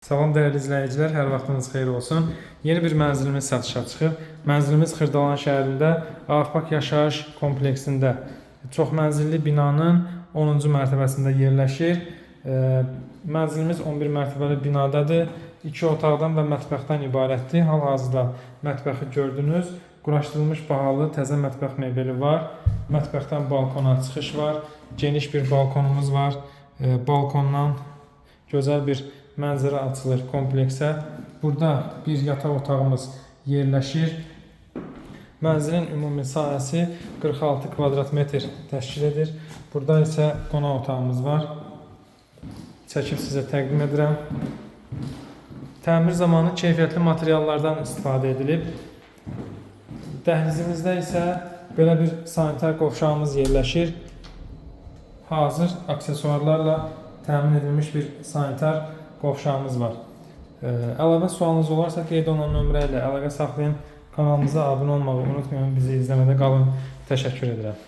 Salam dəyərli izləyicilər, hər vaxtınız xeyir olsun. Yeni bir mənzilimiz satışa çıxıb. Mənzilimiz Xırdalan şəhərində Avpak yaşayış kompleksində çox mənzilli binanın 10-cu mərtəbəsində yerləşir. Mənzilimiz 11 mərtəbəli binadadır. 2 otaqdan və mətbəxdən ibarətdir. Hal-hazırda mətbəxi gördünüz. Quraşdırılmış bahalı təzə mətbəx mebeli var. Mətbəxdən balkona çıxış var. Geniş bir balkonumuz var. Balkondan gözəl bir mənzərə açılır kompleksə. Burada bir yataq otağımız yerləşir. Mənzilin ümumi sahəsi 46 kvadrat metr təşkil edir. Burada isə qonaq otağımız var. Çəkib sizə təqdim edirəm. Təmir zamanı keyfiyyətli materiallardan istifadə edilib. Dəhlizimizdə isə belə bir sanitar qovşağımız yerləşir. Hazır aksesuarlarla təmin edilmiş bir sanitar qovşağımız var. Ə, Əlavə sualınız olarsa qeyd olunan nömrə ilə əlaqə saxlayın. Kanalımıza abunə olmağı unutmayın. Bizi izləmədə qalın. Təşəkkür edirəm.